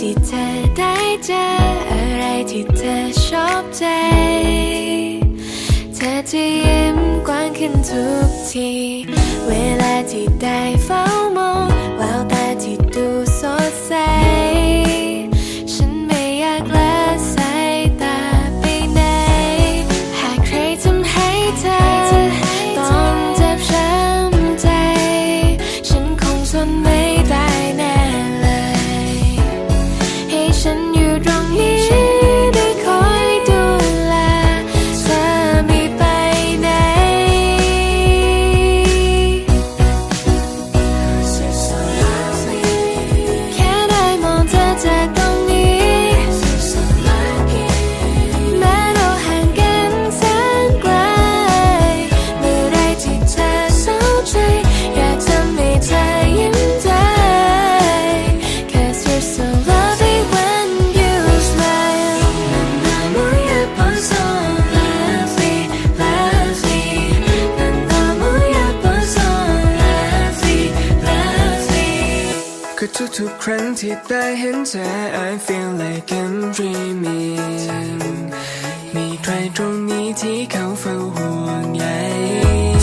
ที่เธอได้เจออะไรที่เธอชอบใจ เธอจะยิ้มกว้างขึ้นทุกที เวลาที่ได้เฝ้ามอง 撞一 ทุกครั้งที่ได้เห็นเธอ I feel like I'm dreaming มีใครตรงนี้ที่เขาเฝ้าห่วงใย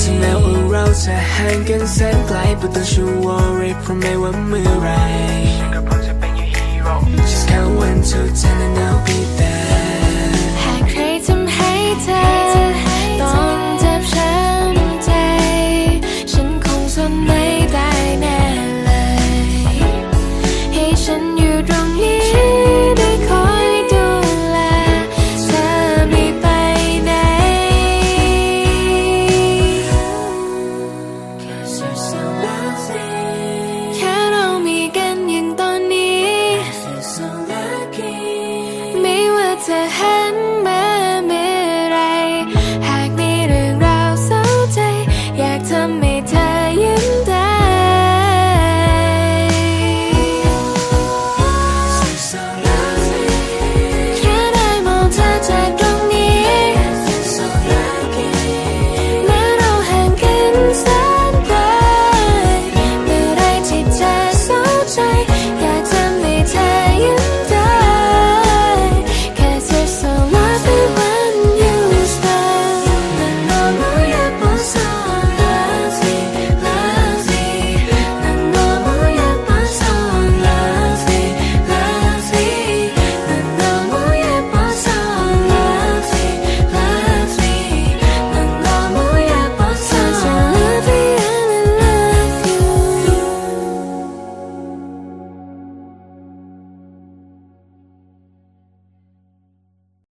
ถึงแม้ว่าเราจะห่างกันแสนไกล but don't you worry เพราะไม่ว่าเมื่อไร Just count one two ten and now 在